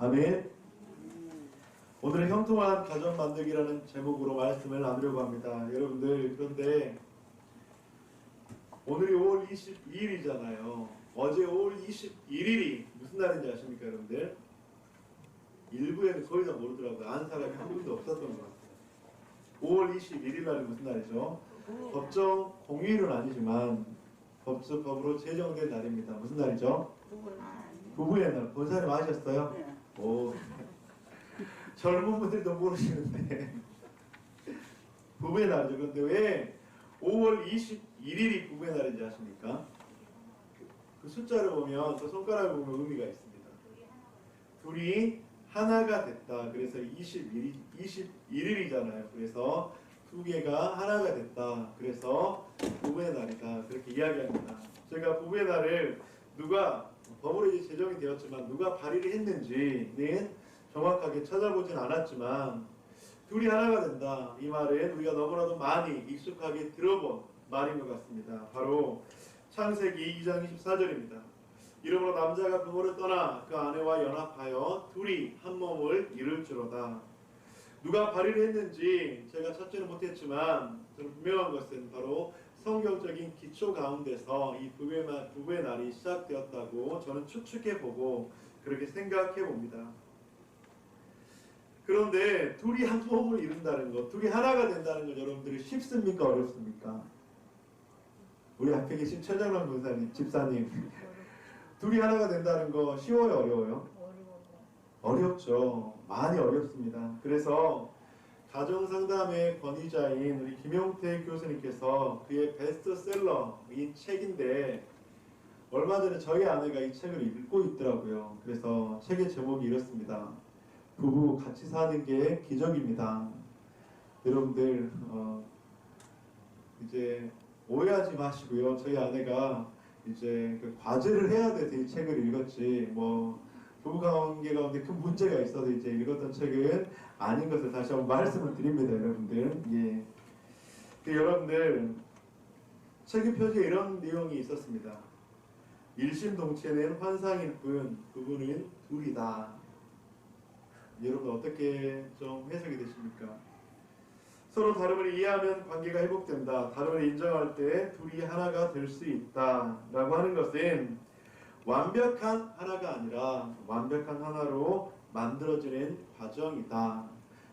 아멘. 오늘은 형통한 가정 만들기라는 제목으로 말씀을 나누려고 합니다. 여러분들 그런데 오늘이 5월 22일이잖아요. 어제 5월 21일이 무슨 날인지 아십니까, 여러분들? 일부에는 거의 다 모르더라고요. 아는 사람이 한 분도 없었던 것 같아요. 5월 21일 날이 무슨 날이죠? 법정 공휴일은 아니지만 법적 법으로 제정된 날입니다. 무슨 날이죠? 부부의 날. 본 사람 아셨어요? 오. 젊은 분들도 모르시는데 부부의 날이죠. 그런데 왜 5월 21일이 부부의 날인지 아십니까? 그 숫자를 보면 그 손가락을 보면 의미가 있습니다. 둘이 하나가 됐다. 그래서 21일, 21일이잖아요. 그래서 두 개가 하나가 됐다. 그래서 부부의 날이다. 그렇게 이야기합니다. 제가 부부의 날을 누가 법으로 제정이 되었지만 누가 발의를 했는지는 정확하게 찾아보진 않았지만 둘이 하나가 된다. 이 말은 우리가 너무나도 많이 익숙하게 들어본 말인 것 같습니다. 바로 창세기 2장 24절입니다. 이러므로 남자가 부모를 떠나 그 아내와 연합하여 둘이 한 몸을 이룰지로다. 누가 발의를 했는지 제가 찾지는 못했지만 분명한 것은 바로 성경적인 기초 가운데서 이 부부의, 날- 부부의 날이 시작되었다고 저는 추측해 보고 그렇게 생각해 봅니다. 그런데 둘이 한 몸을 이룬다는 것, 둘이 하나가 된다는 것 여러분들이 쉽습니까 어렵습니까? 우리 앞에 계신 최정란 군사님, 집사님, 둘이 하나가 된다는 거 쉬워요 어려워요? 어렵죠. 많이 어렵습니다. 그래서 가정상담의 권위자인 우리 김용태 교수님께서 그의 베스트셀러인 책인데 얼마 전에 저희 아내가 이 책을 읽고 있더라고요. 그래서 책의 제목이 이렇습니다. 부부 같이 사는 게 기적입니다. 여러분들 어, 이제 오해하지 마시고요. 저희 아내가 이제 그 과제를 해야 돼서 이 책을 읽었지 뭐 부부 관계 가운데 큰 문제가 있어서 이제 읽었던 책은 아닌 것을 다시 한번 말씀을 드립니다, 여러분들. 예. 그 여러분들 책의 표지에 이런 내용이 있었습니다. 일심동체는 환상일 뿐 부부는 둘이다. 여러분 어떻게 좀 해석이 되십니까? 서로 다름을 이해하면 관계가 회복된다. 다름을 인정할 때 둘이 하나가 될 수 있다 라고 하는 것은 완벽한 하나가 아니라 완벽한 하나로 만들어지는 과정이다.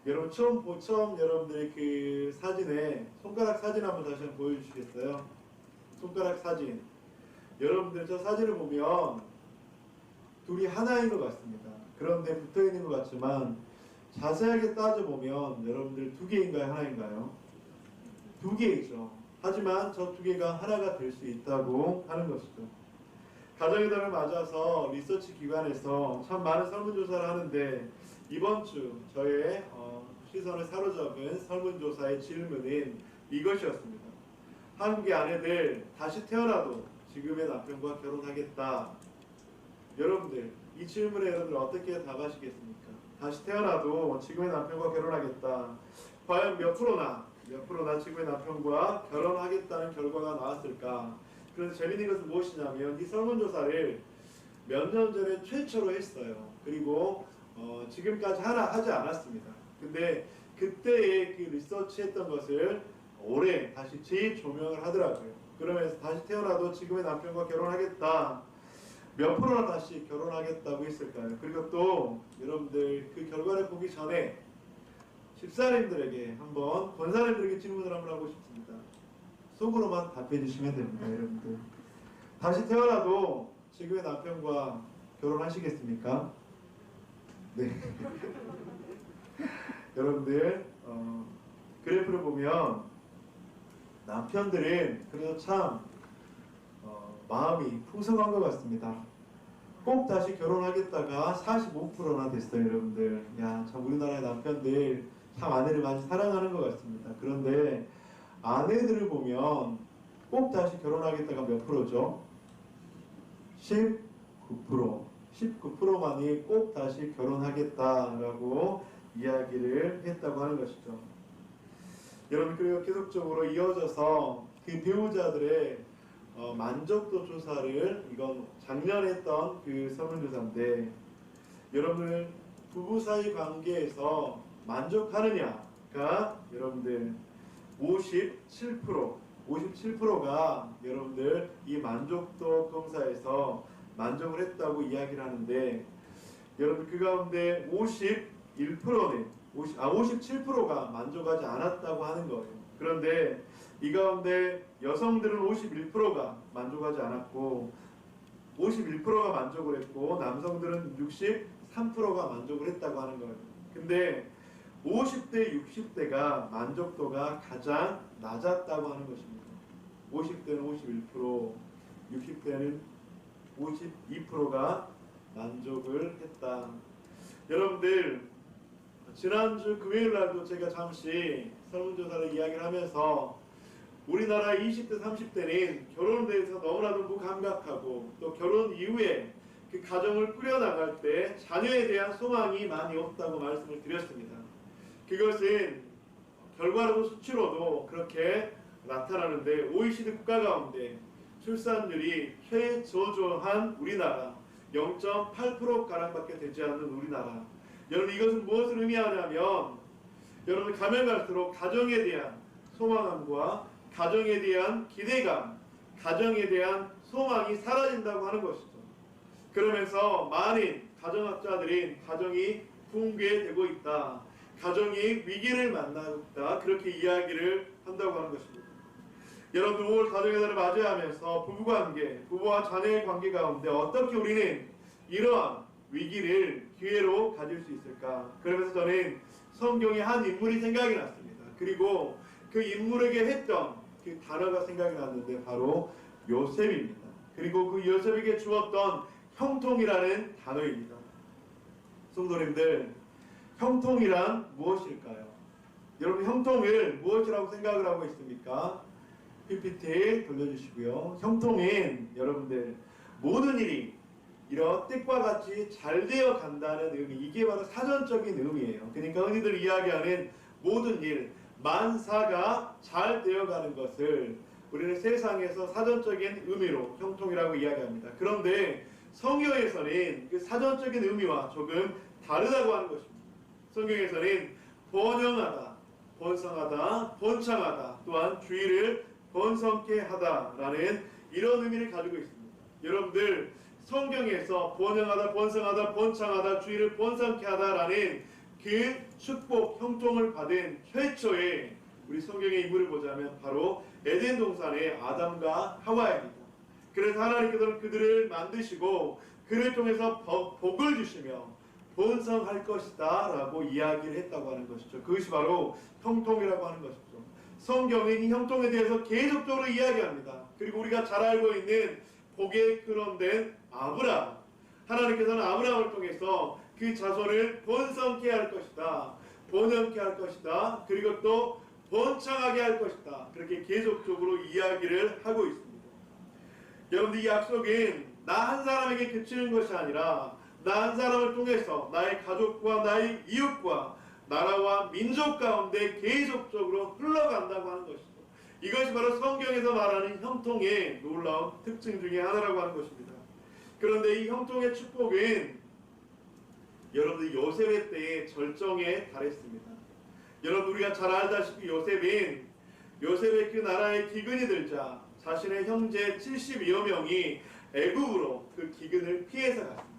여러분 처음 보 처음 여러분들이 그 사진에 손가락 사진 한번 다시 한번 보여주시겠어요? 손가락 사진. 여러분들 저 사진을 보면 둘이 하나인 것 같습니다. 그런데 붙어 있는 것 같지만 자세하게 따져 보면 여러분들 두 개인가요, 하나인가요? 두 개이죠. 하지만 저 두 개가 하나가 될 수 있다고 하는 것이죠. 가정의 달을 맞아서 리서치 기관에서 참 많은 설문조사를 하는데 이번 주 저의 어, 시선을 사로잡은 설문조사의 질문은 이것이었습니다. 한국의 아내들 다시 태어나도 지금의 남편과 결혼하겠다. 여러분들 이 질문에 여러분들 어떻게 답하시겠습니까? 다시 태어나도 지금의 남편과 결혼하겠다. 과연 몇 프로나 몇 프로나 지금의 남편과 결혼하겠다는 결과가 나왔을까? 그래서 재밌는 것은 무엇이냐면 이 설문조사를 몇 년 전에 최초로 했어요. 그리고 어, 지금까지 하나 하지 않았습니다. 근데 그때의 그 리서치했던 것을 올해 다시 재조명을 하더라고요. 그러면서 다시 태어나도 지금의 남편과 결혼하겠다. 몇 프로나 다시 결혼하겠다고 했을까요? 그리고 또 여러분들 그 결과를 보기 전에 집사님들에게 한번 권사님들에게 질문을 한번 하고 싶습니다. 속으로만 답해 주시면 됩니다, 여러분들. 다시 태어나도 지금의 남편과 결혼하시겠습니까? 네. 여러분들 어, 그래프를 보면 남편들은 그래도 참 어, 마음이 풍성한 것 같습니다. 꼭 다시 결혼하겠다가 45%나 됐어요, 여러분들. 야, 참 우리나라의 남편들 참 아내를 많이 사랑하는 것 같습니다. 그런데 아내들을 보면 꼭 다시 결혼하겠다가 몇 프로죠? 19%. 19%만이 꼭 다시 결혼하겠다라고 이야기를 했다고 하는 것이죠. 여러분 그리고 계속적으로 이어져서 그 배우자들의 어, 만족도 조사를 이건 작년에 했던 그 설문조사인데 여러분들 부부 사이 관계에서 만족하느냐가 여러분들 57% 57%가 여러분들 이 만족도 검사에서 만족을 했다고 이야기를 하는데 여러분 그 가운데 51%는 50, 아 57%가 만족하지 않았다고 하는 거예요. 그런데 이 가운데 여성들은 51%가 만족하지 않았고 51%가 만족을 했고 남성들은 63%가 만족을 했다고 하는 거예요. 근데 50대, 60대가 만족도가 가장 낮았다고 하는 것입니다. 50대는 51%, 60대는 52%가 만족을 했다. 여러분들 지난주 금요일 날도 제가 잠시 설문조사를 이야기를 하면서 우리나라 20대, 30대는 결혼에 대해서 너무나도 무감각하고 또 결혼 이후에 그 가정을 꾸려나갈 때 자녀에 대한 소망이 많이 없다고 말씀을 드렸습니다. 그것은 결과로도 수치로도 그렇게 나타나는데 OECD 국가 가운데 출산율이 최저조한 우리나라 0.8% 가량밖에 되지 않는 우리나라 여러분 이것은 무엇을 의미하냐면 여러분 가면 갈수록 가정에 대한 소망함과 가정에 대한 기대감, 가정에 대한 소망이 사라진다고 하는 것이죠. 그러면서 많은 가정학자들이 가정이 붕괴되고 있다. 가정이 위기를 있다. 그렇게 이야기를 한다고 하는 것입니다. 여러분 5월 가정의 달을 맞이하면서 부부관계, 부부와 자녀의 관계 가운데 어떻게 우리는 이러한 위기를 기회로 가질 수 있을까? 그러면서 저는 성경의 한 인물이 생각이 났습니다. 그리고 그 인물에게 했던 그 단어가 생각이 났는데 바로 요셉입니다. 그리고 그 요셉에게 주었던 형통이라는 단어입니다. 성도님들, 형통이란 무엇일까요? 여러분 형통을 무엇이라고 생각을 하고 있습니까? PPT 돌려주시고요. 형통은 여러분들 모든 일이 이런 뜻과 같이 잘 되어 간다는 의미 이게 바로 사전적인 의미예요. 그러니까 흔히들 이야기하는 모든 일 만사가 잘 되어 가는 것을 우리는 세상에서 사전적인 의미로 형통이라고 이야기합니다. 그런데 성경에서는 그 사전적인 의미와 조금 다르다고 하는 것입니다. 성경에서는 번영하다, 번성하다, 번창하다, 또한 주의를 번성케 하다라는 이런 의미를 가지고 있습니다. 여러분들 성경에서 번영하다, 번성하다, 번창하다, 주의를 번성케 하다라는 그 축복 형통을 받은 최초의 우리 성경의 인물을 보자면 바로 에덴 동산의 아담과 하와입니다. 그래서 하나님께서는 그들을 만드시고 그를 통해서 복- 복을 주시며 번성할 것이다 라고 이야기를 했다고 하는 것이죠. 그것이 바로 형통이라고 하는 것이죠. 성경은 이 형통에 대해서 계속적으로 이야기합니다. 그리고 우리가 잘 알고 있는 복의 근원된 아브라함. 하나님께서는 아브라함을 통해서 그 자손을 번성케 할 것이다. 번영케 할 것이다. 그리고 또 번창하게 할 것이다. 그렇게 계속적으로 이야기를 하고 있습니다. 여러분들 이 약속은 나 한 사람에게 그치는 것이 아니라 나 한 사람을 통해서 나의 가족과 나의 이웃과 나라와 민족 가운데 계속적으로 흘러간다고 하는 것이죠. 이것이 바로 성경에서 말하는 형통의 놀라운 특징 중에 하나라고 하는 것입니다. 그런데 이 형통의 축복은 여러분들 요셉의 때에 절정에 달했습니다. 여러분 우리가 잘 알다시피 요셉은 요셉의 그 나라에 기근이 들자 자신의 형제 72여 명이 애굽으로 그 기근을 피해서 갔습니다.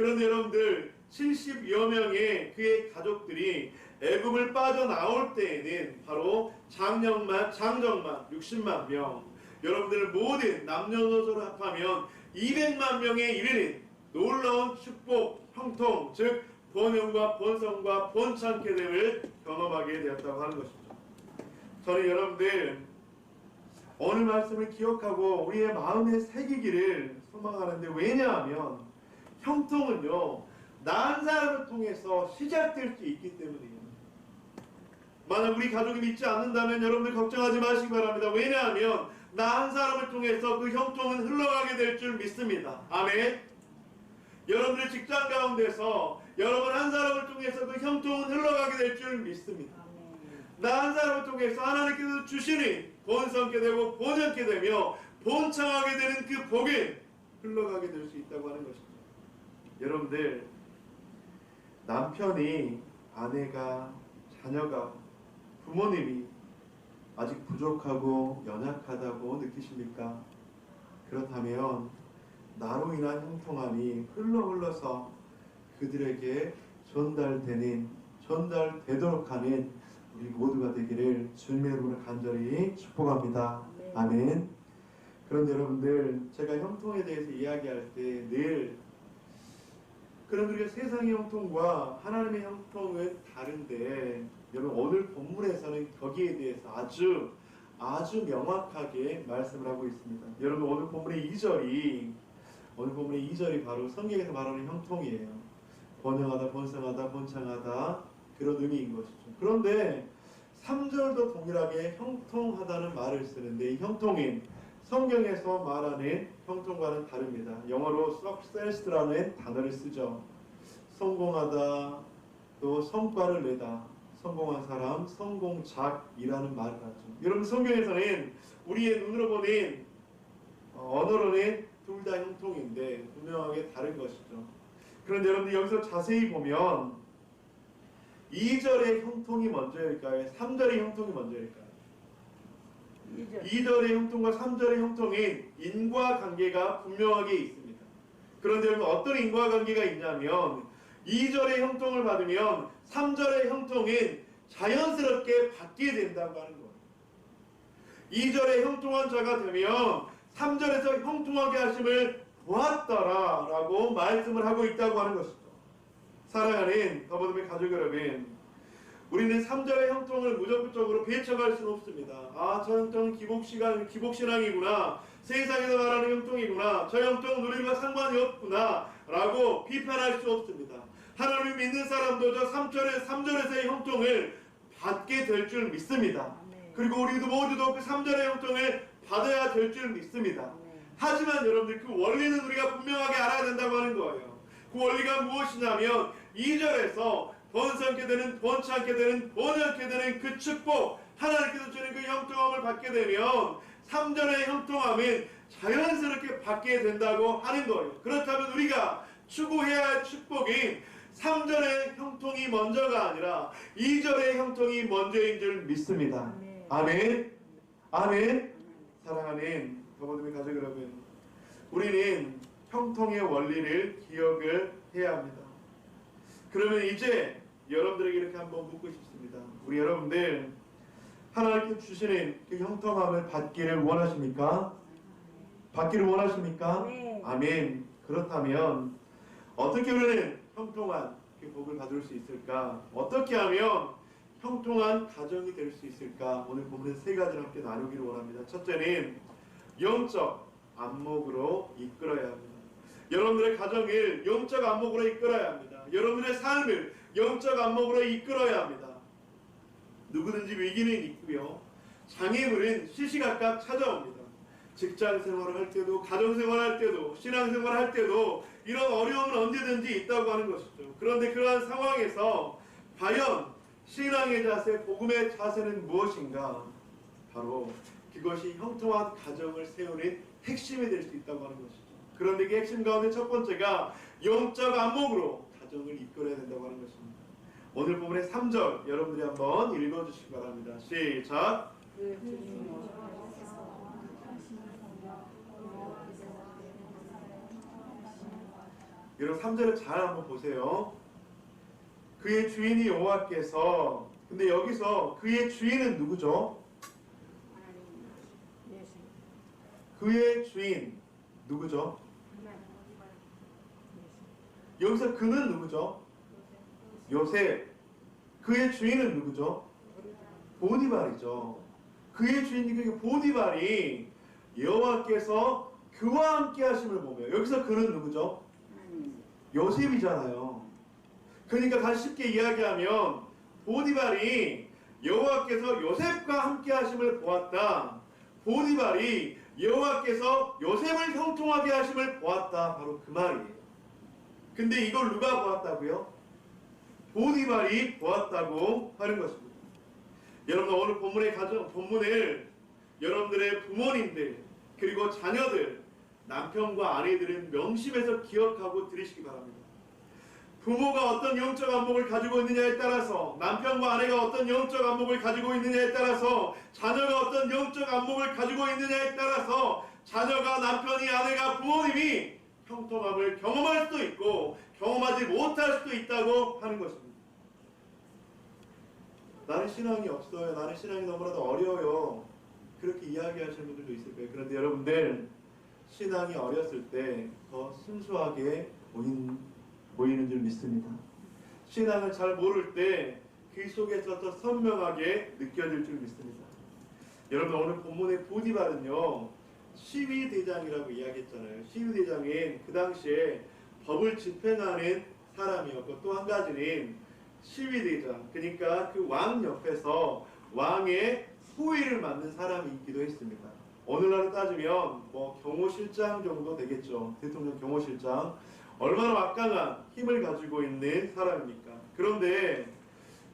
그런데 여러분들 70여 명의 그의 가족들이 애굽을 빠져나올 때에는 바로 장정만 장정만 60만 명 여러분들 모든 남녀노소를 합하면 200만 명에 이르는 놀라운 축복 형통 즉 번영과 번성과 번창케 됨을 경험하게 되었다고 하는 것이죠. 저는 여러분들 오늘 말씀을 기억하고 우리의 마음에 새기기를 소망하는데 왜냐하면 형통은요 나한 사람을 통해서 시작될 수 있기 때문이에요. 만약 우리 가족이 믿지 않는다면 여러분들 걱정하지 마시기 바랍니다. 왜냐하면 나한 사람을 통해서 그 형통은 흘러가게 될 줄 믿습니다. 아멘. 여러분들 직장 가운데서 여러분 한 사람을 통해서 그 형통은 흘러가게 될 줄 믿습니다. 나 한 사람을 통해서 하나님께서 주시는 번성케 되고 번영케 되며 번창하게 되는 그 복이 흘러가게 될 수 있다고 하는 것입니다. 여러분들 남편이 아내가 자녀가 부모님이 아직 부족하고 연약하다고 느끼십니까? 그렇다면 나로 인한 형통함이 흘러 흘러서 그들에게 전달되는 전달되도록 하는 우리 모두가 되기를 주님의 이름으로 간절히 축복합니다. 아멘. 그런데 여러분들 제가 형통에 대해서 이야기할 때 늘 그런 우리가 세상의 형통과 하나님의 형통은 다른데 여러분 오늘 본문에서는 거기에 대해서 아주 아주 명확하게 말씀을 하고 있습니다. 여러분 오늘 본문의 2절이 오늘 본문의 2절이 바로 성경에서 말하는 형통이에요. 번영하다, 번성하다, 번창하다 그런 의미인 것이죠. 그런데 3절도 동일하게 형통하다는 말을 쓰는데 이 형통인 성경에서 말하는 형통과는 다릅니다. 영어로 success라는 단어를 쓰죠. 성공하다, 또 성과를 내다, 성공한 사람, 성공작이라는 말을 하죠. 여러분 성경에서는 우리의 눈으로 보는 어, 언어로는 둘 다 형통인데 분명하게 다른 것이죠. 그런데 여러분들 여기서 자세히 보면 2절의 형통이 먼저일까요? 3절의 형통이 먼저일까요? 2절의 형통과 3절의 형통인 인과관계가 분명하게 있습니다. 그런데 여러분 어떤 인과관계가 있냐면 2절의 형통을 받으면 3절의 형통은 자연스럽게 받게 된다고 하는 거예요. 2절에 형통한 자가 되면 3절에서 형통하게 하심을 보았더라 라고 말씀을 하고 있다고 하는 것이죠. 사랑하는 더버듬의 가족 여러분, 우리는 3절의 형통을 무조건적으로 배척할 수는 없습니다. 아, 저 형통은 기복시간, 기복신앙이구나. 세상에서 말하는 형통이구나. 저 형통은 우리와 상관이 없구나. 라고 비판할 수 없습니다. 하나님 믿는 사람도 저 3절의, 3절에서의 형통을 받게 될 줄 믿습니다. 그리고 우리도 모두도 그 3절의 형통을 받아야 될 줄 믿습니다. 하지만 여러분들 그 원리는 우리가 분명하게 알아야 된다고 하는 거예요. 그 원리가 무엇이냐면 2절에서 번성케 되는 번창케 되는 번영케 되는 그 축복 하나님께서 주는 그 형통함을 받게 되면 3절의 형통함은 자연스럽게 받게 된다고 하는 거예요. 그렇다면 우리가 추구해야 할 축복인 3절의 형통이 먼저가 아니라 2절의 형통이 먼저인 줄 믿습니다. 아멘. 아멘. 사랑하는 더버님의 가족 여러분, 우리는 형통의 원리를 기억을 해야 합니다. 그러면 이제 여러분들에게 이렇게 한번 묻고 싶습니다. 우리 여러분들 하나님께 주시는 그 형통함을 받기를 원하십니까? 받기를 원하십니까? 네. 아멘. 그렇다면 어떻게 우리는 형통한 그 복을 받을 수 있을까? 어떻게 하면 형통한 가정이 될 수 있을까? 오늘 본문에서 세 가지를 함께 나누기를 원합니다. 첫째는 영적 안목으로 이끌어야 합니다. 여러분들의 가정을 영적 안목으로 이끌어야 합니다. 여러분의 삶을 영적 안목으로 이끌어야 합니다. 누구든지 위기는 있고요. 장애물은 시시각각 찾아옵니다. 직장 생활을 할 때도, 가정 생활을 할 때도, 신앙 생활을 할 때도 이런 어려움은 언제든지 있다고 하는 것이죠. 그런데 그러한 상황에서 과연 신앙의 자세, 복음의 자세는 무엇인가? 바로 그것이 형통한 가정을 세우는 핵심이 될 수 있다고 하는 것이죠. 그런데 그 핵심 가운데 첫 번째가 영적 안목으로 가정을 이끌어야 된다고 하는 것입니다. 오늘 부분의 3절 여러분들이 한번 읽어주시기 바랍니다. 시작. 여러분 3절을 잘 한번 보세요. 그의 주인이 여호와께서 근데 여기서 그의 주인은 누구죠? 그의 주인 누구죠? 여기서 그는 누구죠? 요셉. 그의 주인은 누구죠? 보디발이죠. 그의 주인이 그 보디발이 여호와께서 그와 함께 하심을 보며 여기서 그는 누구죠? 요셉이잖아요. 그러니까 다시 쉽게 이야기하면 보디발이 여호와께서 요셉과 함께 하심을 보았다. 보디발이 여호와께서 요셉을 형통하게 하심을 보았다. 바로 그 말이에요. 근데 이걸 누가 보았다고요? 보디발이 보았다고 하는 것입니다. 여러분 오늘 본문의 가정 본문을 여러분들의 부모님들 그리고 자녀들 남편과 아내들은 명심해서 기억하고 들으시기 바랍니다. 부모가 어떤 영적 안목을 가지고 있느냐에 따라서 남편과 아내가 어떤 영적 안목을 가지고 있느냐에 따라서 자녀가 어떤 영적 안목을 가지고 있느냐에 따라서 자녀가 남편이 아내가 부모님이 형통함을 경험할 수도 있고 경험하지 못할 수도 있다고 하는 것입니다. 나는 신앙이 없어요. 나는 신앙이 너무나도 어려워요. 그렇게 이야기하시는 분들도 있을 거예요. 그런데 여러분들 신앙이 어렸을 때 더 순수하게 보인, 보이는 줄 믿습니다. 신앙을 잘 모를 때 그 속에서 더 선명하게 느껴질 줄 믿습니다. 여러분 오늘 본문의 보디발은요 시위대장이라고 이야기했잖아요. 시위대장인 그 당시에 법을 집행하는 사람이었고 또 한 가지는 시위대장 그러니까 그 왕 옆에서 왕의 후위를 맡는 사람이기도 했습니다. 오늘날로 따지면 뭐 경호실장 정도 되겠죠. 대통령 경호실장 얼마나 막강한 힘을 가지고 있는 사람입니까? 그런데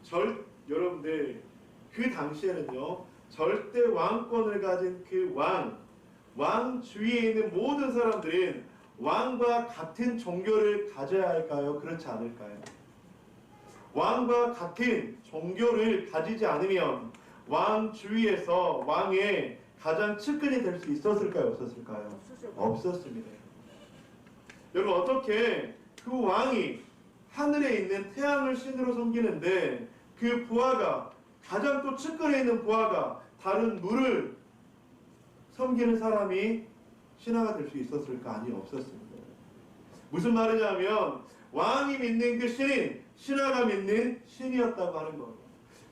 절 여러분들 그 당시에는요 절대 왕권을 가진 그 왕, 왕 주위에 있는 모든 사람들은 왕과 같은 종교를 가져야 할까요? 그렇지 않을까요? 왕과 같은 종교를 가지지 않으면 왕 주위에서 왕의 가장 측근이 될 수 있었을까요? 없었을까요? 없었습니다. 여러분 어떻게 그 왕이 하늘에 있는 태양을 신으로 섬기는데 그 부하가 가장 또 측근에 있는 부하가 다른 물을 섬기는 사람이 신하가 될 수 있었을까? 아니 없었습니다. 무슨 말이냐면 왕이 믿는 그 신인 신하가 믿는 신이었다고 하는 거예요.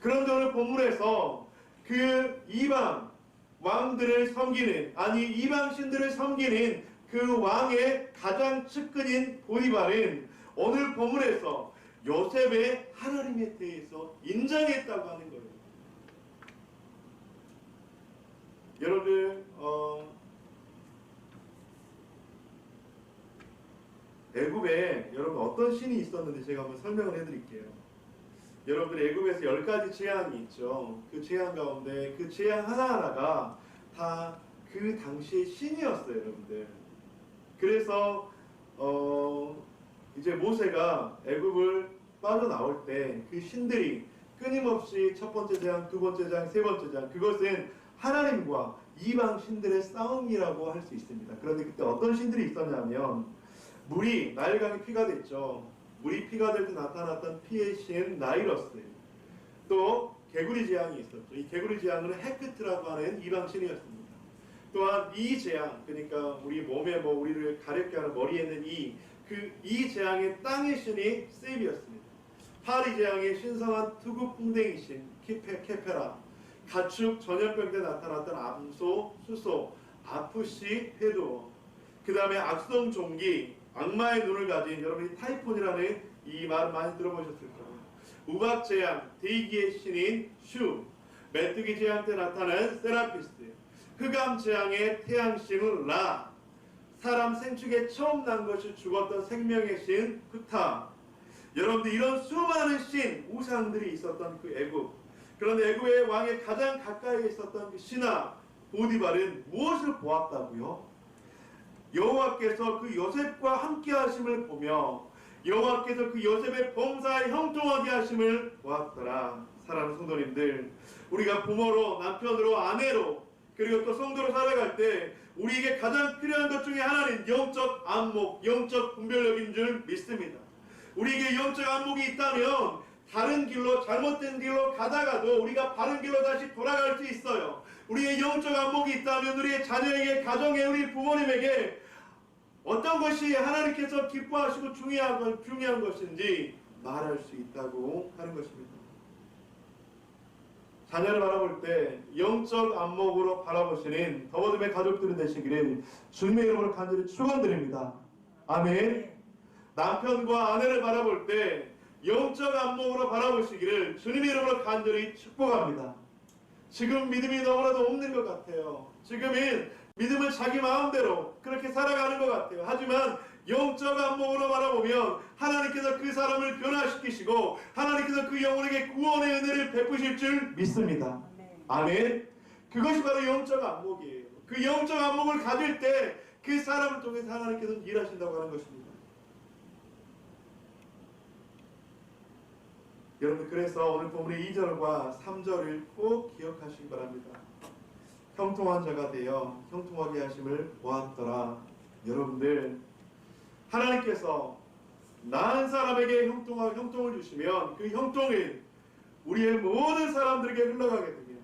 그런데 오늘 본문에서 그 이방 왕들을 섬기는 아니 이방 신들을 섬기는 그 왕의 가장 측근인 보이발은 오늘 본문에서 요셉의 하나님에 대해서 인정했다고 하는 거예요. 여러분 어, 애굽에 여러분 어떤 신이 있었는지 제가 한번 설명을 해드릴게요. 여러분 애굽에서 열 가지 재앙이 있죠. 그 재앙 가운데 그 재앙 하나하나가 다 그 당시의 신이었어요, 여러분들. 그래서 어 이제 모세가 애굽을 빠져나올 때 그 신들이 끊임없이 첫 번째 재앙, 두 번째 재앙, 세 번째 재앙 그것은 하나님과 이방 신들의 싸움이라고 할 수 있습니다. 그런데 그때 어떤 신들이 있었냐면 물이 나일강이 피가 됐죠. 물이 피가 될 때 나타났던 피의 신 나이러스. 또 개구리 재앙이 있었죠. 이 개구리 재앙은 헤크트라고 하는 이방 신이었습니다. 또한 이 재앙, 그러니까 우리 몸에 뭐 우리를 가렵게 하는 머리에 있는 이, 그 이 재앙의 땅의 신이 세입이었습니다. 파리 재앙의 신성한 투구 풍뎅이 신 키페 케페라, 가축 전염병 때 나타났던 암소, 수소, 아프시, 해도, 그 다음에 악성 종기, 악마의 눈을 가진 여러분이 타이폰이라는 이 말 많이 들어보셨을 거예요. 우박 재앙, 대기의 신인 슈, 메뚜기 재앙 때 나타난 세라피스트, 흑암 재앙의 태양신은 라, 사람 생축에 처음 난 것이 죽었던 생명의 신 흑타. 여러분들 이런 수많은 신, 우상들이 있었던 그 애굽. 그런데 애굽의 왕의 가장 가까이에 있었던 그 신하 보디발은 무엇을 보았다고요? 여호와께서 그 요셉과 함께 하심을 보며 여호와께서 그 요셉의 범사에 형통하게 하심을 보았더라. 사랑하는 성도님들, 우리가 부모로, 남편으로, 아내로 그리고 또 성도로 살아갈 때 우리에게 가장 필요한 것 중에 하나는 영적 안목, 영적 분별력인 줄 믿습니다. 우리에게 영적 안목이 있다면 다른 길로 잘못된 길로 가다가도 우리가 바른 길로 다시 돌아갈 수 있어요. 우리의 영적 안목이 있다면 우리의 자녀에게 가정에 우리 부모님에게 어떤 것이 하나님께서 기뻐하시고 중요한, 것- 중요한 것인지 말할 수 있다고 하는 것입니다. 자녀를 바라볼 때 영적 안목으로 바라보시는 더버듬의 가족들이 되시기를 주님의 이름으로 간절히 축원드립니다. 아멘. 남편과 아내를 바라볼 때 영적 안목으로 바라보시기를 주님의 이름으로 간절히 축복합니다. 지금 믿음이 너무나도 없는 것 같아요. 지금은 믿음을 자기 마음대로 그렇게 살아가는 것 같아요. 하지만 영적 안목으로 바라보면 하나님께서 그 사람을 변화시키시고 하나님께서 그 영혼에게 구원의 은혜를 베푸실 줄 믿습니다. 아멘. 그것이 바로 영적 안목이에요. 그 영적 안목을 가질 때 그 사람을 통해서 하나님께서 일하신다고 하는 것입니다. 여러분 그래서 오늘 본문의 2절과 3절을 꼭 기억하시기 바랍니다. 형통한 자가 되어 형통하게 하심을 보았더라. 여러분들 하나님께서 나은 사람에게 형통하, 형통을 주시면 그 형통이 우리의 모든 사람들에게 흘러가게 되며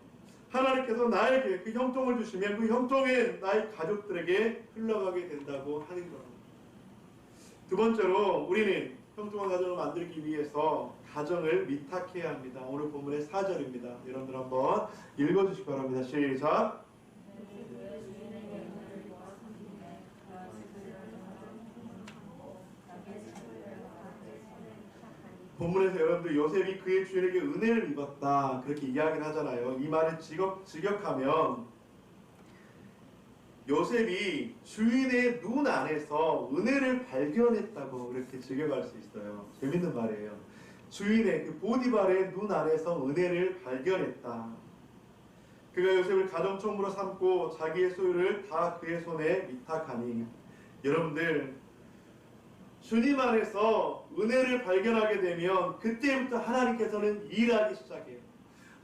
하나님께서 나에게 그 형통을 주시면 그 형통이 나의 가족들에게 흘러가게 된다고 하는 겁니다. 두 번째로 우리는 형통한 가정을 만들기 위해서 가정을 미탁해야 합니다. 오늘 본문의 4절입니다. 여러분들 한번 읽어주시기 바랍니다. 시작. 본문에서 여러분들 요셉이 그의 주인에게 은혜를 입었다 그렇게 이야기를 하잖아요. 이 말을 직역, 직역하면 요셉이 주인의 눈 안에서 은혜를 발견했다고 그렇게 직역할 수 있어요. 재밌는 말이에요. 주인의 그 보디발의 눈 안에서 은혜를 발견했다. 그가 요셉을 가정총무로 삼고 자기의 소유를 다 그의 손에 위탁하니 여러분들 주님 안에서 은혜를 발견하게 되면 그때부터 하나님께서는 일하기 시작해요.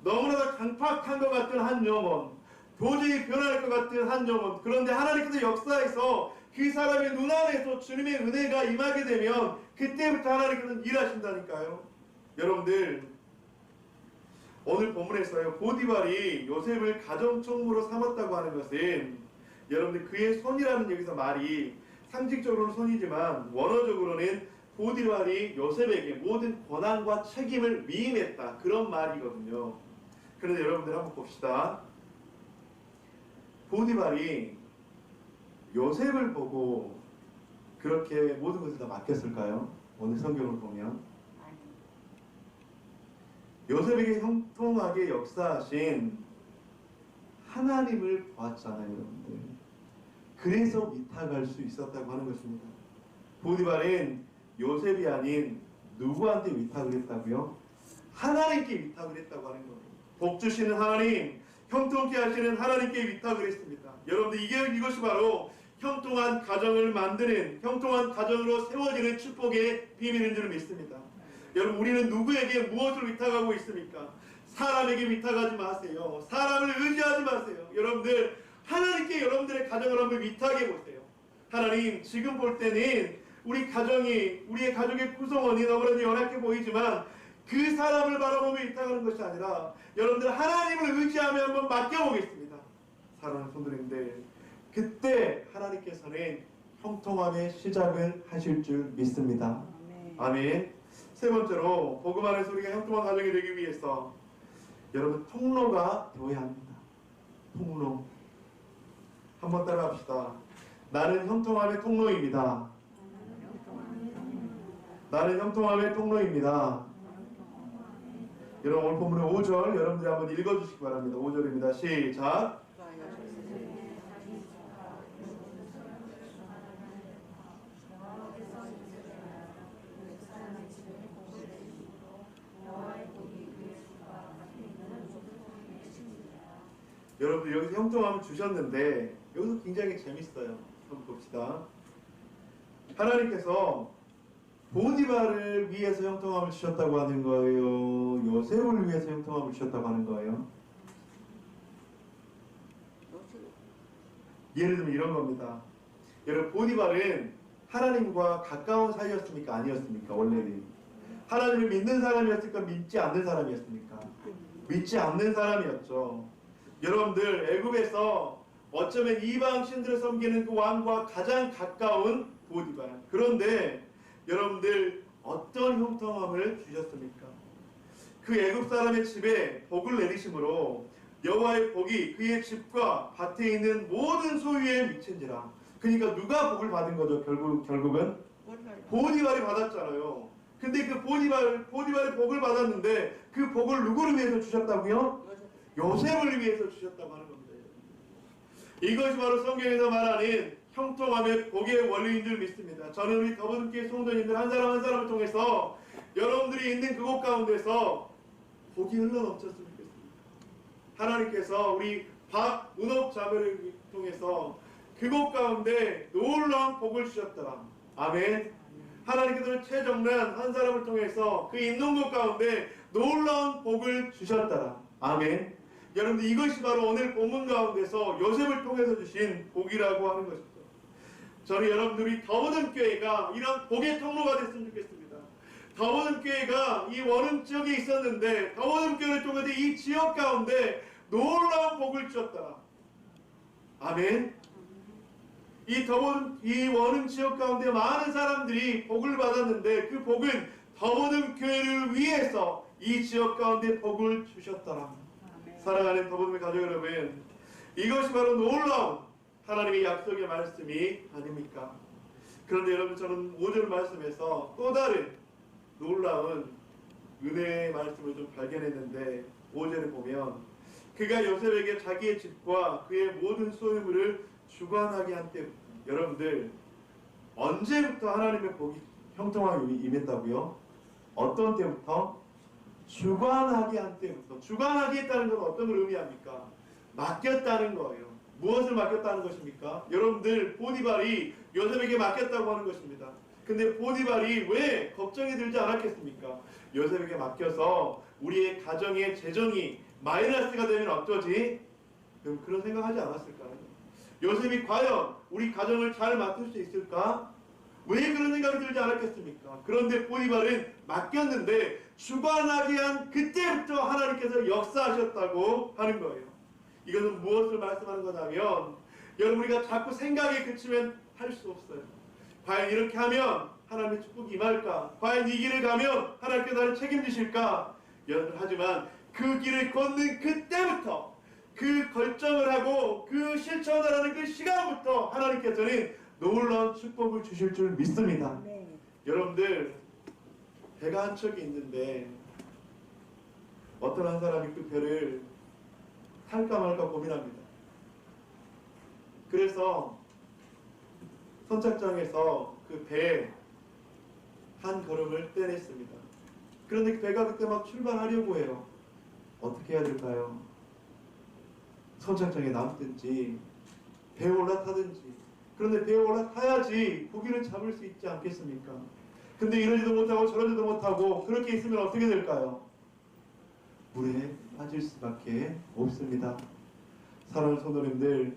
너무나도 강팍한 것 같은 한 영혼, 도저히 변할 것 같은 한 영혼. 그런데 하나님께서 역사에서 그 사람의 눈 안에서 주님의 은혜가 임하게 되면 그때부터 하나님께서는 일하신다니까요. 여러분들 오늘 본문에서요 보디발이 요셉을 가정총무로 삼았다고 하는 것은 여러분들 그의 손이라는 여기서 말이 상징적으로는 손이지만 원어적으로는 보디발이 요셉에게 모든 권한과 책임을 위임했다 그런 말이거든요. 그런데 여러분들 한번 봅시다. 보디발이 요셉을 보고 그렇게 모든 것을 다 맡겼을까요? 오늘 성경을 보면 요셉에게 형통하게 역사하신 하나님을 보았잖아요, 여러분들. 그래서 위탁할 수 있었다고 하는 것입니다. 보디발은 요셉이 아닌 누구한테 위탁을 했다고요? 하나님께 위탁을 했다고 하는 거예요. 복 주시는 하나님, 형통케 하시는 하나님께 위탁을 했습니다. 여러분들 이게 이것이 바로 형통한 가정을 만드는 형통한 가정으로 세워지는 축복의 비밀인 줄 믿습니다. 여러분 우리는 누구에게 무엇을 위탁하고 있습니까? 사람에게 위탁하지 마세요. 사람을 의지하지 마세요. 여러분들 하나님께 여러분들의 가정을 한번 위탁해 보세요. 하나님 지금 볼 때는 우리 가정이 우리의 가족의 구성원이 너무나도 연약해 보이지만 그 사람을 바라보며 위탁하는 것이 아니라 여러분들 하나님을 의지하며 한번 맡겨보겠습니다. 사랑하는 성도님들 그때 하나님께서는 형통함의 시작을 하실 줄 믿습니다. 아멘. 세 번째로 복음 안에서 우리가 형통한 가정이 되기 위해서 여러분 통로가 되어야 합니다. 통로. 한번 따라합시다. 나는 형통함의 통로입니다. 나는 형통함의 통로입니다. 여러분 오늘 본문의 5절 여러분들이 한번 읽어주시기 바랍니다. 5절입니다. 시작. 여러분들 형통함을 주셨는데 여기서 굉장히 재밌어요. 한번 봅시다. 하나님께서 보디바를 위해서 형통함을 주셨다고 하는 거예요. 요셉을 위해서 형통함을 주셨다고 하는 거예요. 예를 들면 이런 겁니다. 여러분 보디발은 하나님과 가까운 사이였습니까? 아니었습니까? 원래는 하나님을 믿는 사람이었을까? 믿지 않는 사람이었습니까? 믿지 않는 사람이었죠. 여러분들 애굽에서 어쩌면 이방 신들을 섬기는 그 왕과 가장 가까운 보디발. 그런데 여러분들 어떤 형통함을 주셨습니까? 그 애굽 사람의 집에 복을 내리심으로 여호와의 복이 그의 집과 밭에 있는 모든 소유에 미친지라. 그러니까 누가 복을 받은 거죠? 결국 결국은 보디발이 받았잖아요. 근데 그 보디발 보디발이 복을 받았는데 그 복을 누구를 위해서 주셨다고요? 요셉을 위해서 주셨다고 하는 겁니다. 이것이 바로 성경에서 말하는 형통함의 복의 원리인 줄 믿습니다. 저는 우리 더블교회 성도님들 한 사람 한 사람을 통해서 여러분들이 있는 그곳 가운데서 복이 흘러 넘쳤으면 좋겠습니다. 하나님께서 우리 박문옥 자매를 통해서 그곳 가운데 놀라운 복을 주셨더라. 아멘. 하나님께서는 최정란 한 사람을 통해서 그 있는 곳 가운데 놀라운 복을 주셨더라. 아멘. 여러분들 이것이 바로 오늘 본문 가운데서 요셉을 통해서 주신 복이라고 하는 것이죠. 저는 여러분들이 더보는 교회가 이런 복의 통로가 됐으면 좋겠습니다. 더보는 교회가 이 원음 지역에 있었는데 더보는 교회를 통해서 이 지역 가운데 놀라운 복을 주셨더라. 아멘. 이 더본 이 원음 지역 가운데 많은 사람들이 복을 받았는데 그 복은 더보는 교회를 위해서 이 지역 가운데 복을 주셨더라. 사랑하는 더보는 가족 여러분, 이것이 바로 놀라운 하나님의 약속의 말씀이 아닙니까? 그런데 여러분 저는 5절 말씀에서 또 다른 놀라운 은혜의 말씀을 좀 발견했는데 5절에 보면 그가 요셉에게 자기의 집과 그의 모든 소유물을 주관하게 한 때부터 여러분들 언제부터 하나님의 복이 형통하게 임했다고요? 어떤 때부터? 주관하게 한 때부터 주관하게 했다는 건 어떤 걸 의미합니까? 맡겼다는 거예요. 무엇을 맡겼다는 것입니까? 여러분들 보디발이 요셉에게 맡겼다고 하는 것입니다. 근데 보디발이 왜 걱정이 들지 않았겠습니까? 요셉에게 맡겨서 우리의 가정의 재정이 마이너스가 되면 어쩌지? 그럼 그런 생각하지 않았을까요? 요셉이 과연 우리 가정을 잘 맡을 수 있을까? 왜 그런 생각이 들지 않았겠습니까? 그런데 보디발은 맡겼는데 주관하게 한 그때부터 하나님께서 역사하셨다고 하는 거예요. 이것은 무엇을 말씀하는 거냐면 여러분 우리가 자꾸 생각에 그치면 할 수 없어요. 과연 이렇게 하면 하나님의 축복이 임할까? 과연 이 길을 가면 하나님께서 나를 책임지실까? 하지만 그 길을 걷는 그때부터 그 결정을 하고 그 실천을 하는 그 시간부터 하나님께서는 놀라운 축복을 주실 줄 믿습니다. 여러분들 배가 한 척이 있는데 어떤 한 사람이 그 배를 탈까 말까 고민합니다. 그래서 선착장에서 그 배에 한 걸음을 떼냈습니다. 그런데 그 배가 그때 막 출발하려고 해요. 어떻게 해야 될까요? 선착장에 남든지 배에 올라타든지 그런데 배에 올라타야지 고기를 잡을 수 있지 않겠습니까? 근데 이러지도 못하고 저러지도 못하고 그렇게 있으면 어떻게 될까요? 물에 빠질 수밖에 없습니다. 사랑하는 성도님들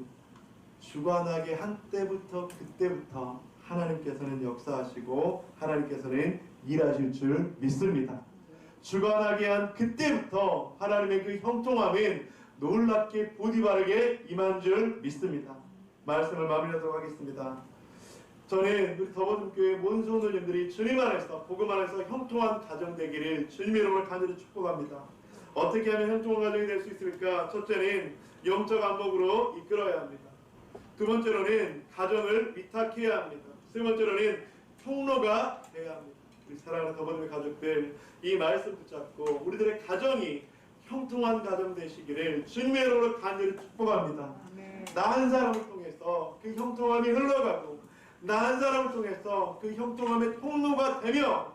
주관하게 한 때부터 그때부터 하나님께서는 역사하시고 하나님께서는 일하실 줄 믿습니다. 주관하게 한 그때부터 하나님의 그 형통함은 놀랍게 보디바르게 임한 줄 믿습니다. 말씀을 마무리하도록 하겠습니다. 저는 우리 더버든교회 모든 성도님들이 주님 안에서 복음 안에서 형통한 가정 되기를 주님의 이름으로 간절히 축복합니다. 어떻게 하면 형통한 가정이 될 수 있을까? 첫째는 영적 안목으로 이끌어야 합니다. 두 번째로는 가정을 위탁해야 합니다. 세 번째로는 통로가 돼야 합니다. 우리 사랑하는 더버든의 가족들 이 말씀 붙잡고 우리들의 가정이 형통한 가정 되시기를 주님의 이름으로 간절히 축복합니다. 나 한 사람을 통해서 그 형통함이 흘러가고 나 한 사람을 통해서 그 형통함의 통로가 되며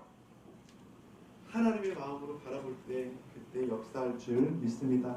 하나님의 마음으로 바라볼 때 그때 역사할 줄 믿습니다.